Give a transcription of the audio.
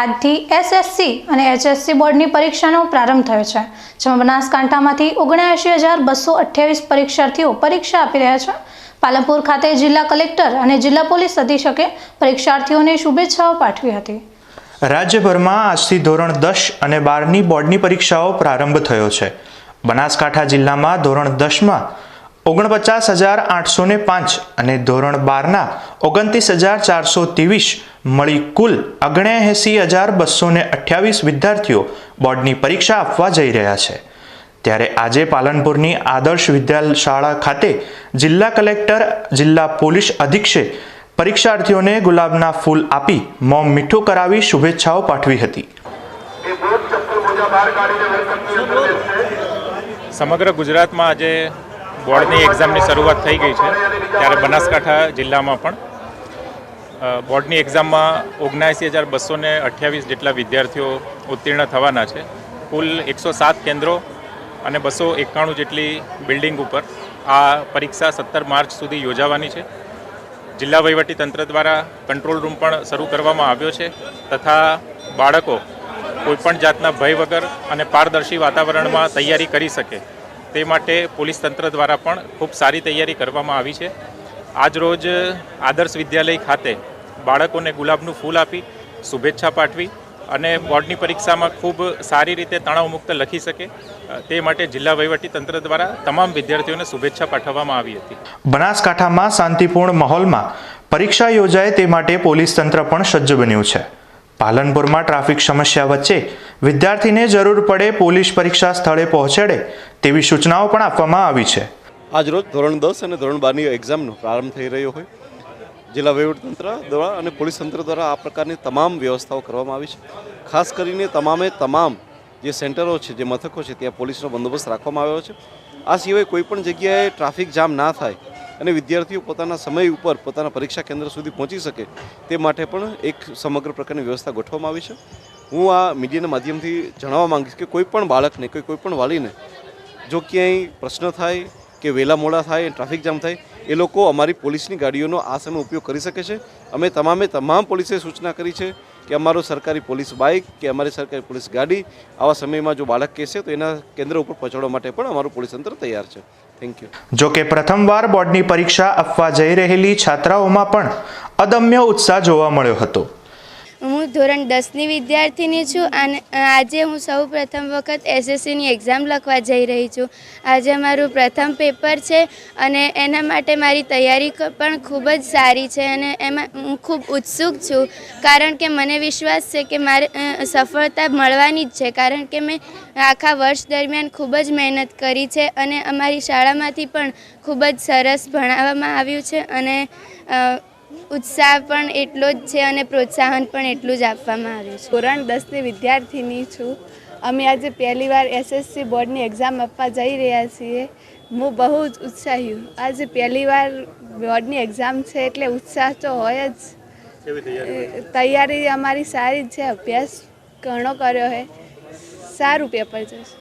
આજથી એસએસસી અને એચએસસી બોર્ડની પરીક્ષાનો પ્રારંભ થયો છે, જેમાં બનાસકાંઠામાંથી ઓગણએંશી હજાર બસો અઠ્યાવીસ પરીક્ષાર્થીઓ પરીક્ષા આપી રહ્યા છે. પાલનપુર ખાતે જિલ્લા કલેક્ટર અને જિલ્લા પોલીસ અધિક્ષકે પરીક્ષાર્થીઓને શુભેચ્છાઓ પાઠવી હતી. રાજ્યભરમાં આજથી ધોરણ દસ અને બારની બોર્ડની પરીક્ષાઓ પ્રારંભ થયો છે. બનાસકાંઠા જિલ્લામાં ધોરણ દસમાં ઓગણપચાસ હજાર આઠસો પાંચ અને ધોરણ બારના ઓગણત્રીસ હજાર ચારસો ત્રેવીસ મળી કુલ ઓગણએંસી હજાર બસો ને અઠ્યાવીસ વિદ્યાર્થીઓ બોર્ડની પરીક્ષા આપવા જઈ રહ્યા છે. ત્યારે આજે પાલનપુરની આદર્શ વિદ્યાલય શાળા ખાતે જિલ્લા કલેક્ટર જિલ્લા પોલીસ અધિક્ષે પરીક્ષાર્થીઓને ગુલાબના ફૂલ આપી મોં મીઠું કરાવી શુભેચ્છાઓ પાઠવી હતી. સમગ્ર ગુજરાતમાં આજે બોર્ડની એક્ઝામની શરૂઆત થઈ ગઈ છે ત્યારે બનાસકાંઠા જિલ્લામાં પણ બોર્ડની એક્ઝામમાં ઓગણસી હજાર બસો ને અઠ્યાવીસ જેટલા વિદ્યાર્થીઓ ઉત્તીર્ણ થવાના છે. કુલ એકસો સાત કેન્દ્રો અને બસો એકાણું જેટલી બિલ્ડિંગ ઉપર આ પરીક્ષા સત્તર માર્ચ સુધી યોજાવાની છે. જિલ્લા તંત્ર દ્વારા કંટ્રોલ રૂમ પણ શરૂ કરવામાં આવ્યો છે તથા બાળકો કોઈપણ જાતના ભય વગર અને પારદર્શી વાતાવરણમાં તૈયારી કરી શકે તે માટે પોલીસ તંત્ર દ્વારા પણ ખૂબ સારી તૈયારી કરવામાં આવી છે. આજરોજ આદર્શ વિદ્યાલય ખાતે બાળકોને ગુલાબનું ફૂલ આપી શુભેચ્છા પાઠવી અને બોર્ડની પરીક્ષામાં ખૂબ સારી રીતે તણાવમુક્ત લખી શકે તે માટે જિલ્લા વહીવટી તંત્ર દ્વારા તમામ વિદ્યાર્થીઓને શુભેચ્છા પાઠવવામાં આવી હતી. બનાસકાંઠામાં શાંતિપૂર્ણ માહોલમાં પરીક્ષા યોજાય તે માટે પોલીસ તંત્ર પણ સજ્જ બન્યું છે. પાલનપુરમાં ટ્રાફિક સમસ્યા વચ્ચે વિદ્યાર્થીને જરૂર પડે પોલીસ પરીક્ષા સ્થળે પહોંચાડે તેવી સૂચનાઓ પણ આપવામાં આવી છે. આજરોજ ધોરણ દસ અને ધોરણ બારની એક્ઝામનો પ્રારંભ થઈ રહ્યો હોય. જિલ્લા વહીવટતંત્ર દ્વારા અને પોલીસ તંત્ર દ્વારા આ પ્રકારની તમામ વ્યવસ્થાઓ કરવામાં આવી છે. ખાસ કરીને તમામે તમામ જે સેન્ટરો છે, જે મથકો છે, ત્યાં પોલીસનો બંદોબસ્ત રાખવામાં આવ્યો છે. આ સિવાય કોઈપણ જગ્યાએ ટ્રાફિક જામ ના થાય અને વિદ્યાર્થીઓ પોતાના સમય ઉપર પોતાના પરીક્ષા કેન્દ્ર સુધી પહોંચી શકે તે માટે પણ એક સમગ્ર પ્રકારની વ્યવસ્થા ગોઠવવામાં આવી છે. હું આ મીડિયાના માધ્યમથી જણાવવા માગીશ કે કોઈ પણ બાળકને કોઈ પણ વાલીને જો ક્યાંય પ્રશ્ન થાય કે વહેલા મોડા થાય ટ્રાફિક જામ થાય, એ લોકો અમારી પોલીસની ગાડીઓનો આ સમય ઉપયોગ કરી શકે છે. અમે તમામે તમામ પોલીસે સૂચના કરી છે કે અમારો સરકારી પોલીસ બાઇક કે અમારી સરકારી પોલીસ ગાડી આવા સમયમાં જો બાળક કહેશે તો એના કેન્દ્ર ઉપર પહોંચાડવા માટે પણ અમારું પોલીસ તંત્ર તૈયાર છે. થેન્ક યુ જો કે પ્રથમવાર બોર્ડની પરીક્ષા આપવા જઈ રહેલી છાત્રાઓમાં પણ અદમ્ય ઉત્સાહ જોવા મળ્યો હતો. હું ધોરણ દસની વિદ્યાર્થીની છું અને આજે હું સૌ પ્રથમ વખત એસએસસીની એક્ઝામ લખવા જઈ રહી છું. આજે મારું પ્રથમ પેપર છે અને એના માટે મારી તૈયારી પણ ખૂબ જ સારી છે અને એમાં હું ખૂબ ઉત્સુક છું. કારણ કે મને વિશ્વાસ છે કે મારે સફળતા મળવાની જ છે. કારણ કે મેં આખા વર્ષ દરમિયાન ખૂબ જ મહેનત કરી છે અને અમારી શાળામાંથી પણ ખૂબ જ સરસ ભણાવવામાં આવ્યું છે અને ઉત્સાહ પણ એટલો જ છે અને પ્રોત્સાહન પણ એટલું જ આપવામાં આવ્યું છે. ધોરણ દસની વિદ્યાર્થીની છું. અમે આજે પહેલી વાર એસએસસી બોર્ડની એક્ઝામ આપવા જઈ રહ્યા છીએ. હું બહુ જ ઉત્સાહી આજે પહેલી વાર બોર્ડની એક્ઝામ છે એટલે ઉત્સાહ તો હોય જ. તૈયારી અમારી સારી જ છે. અભ્યાસ ઘણો કર્યો છે. સારું પેપર જશે.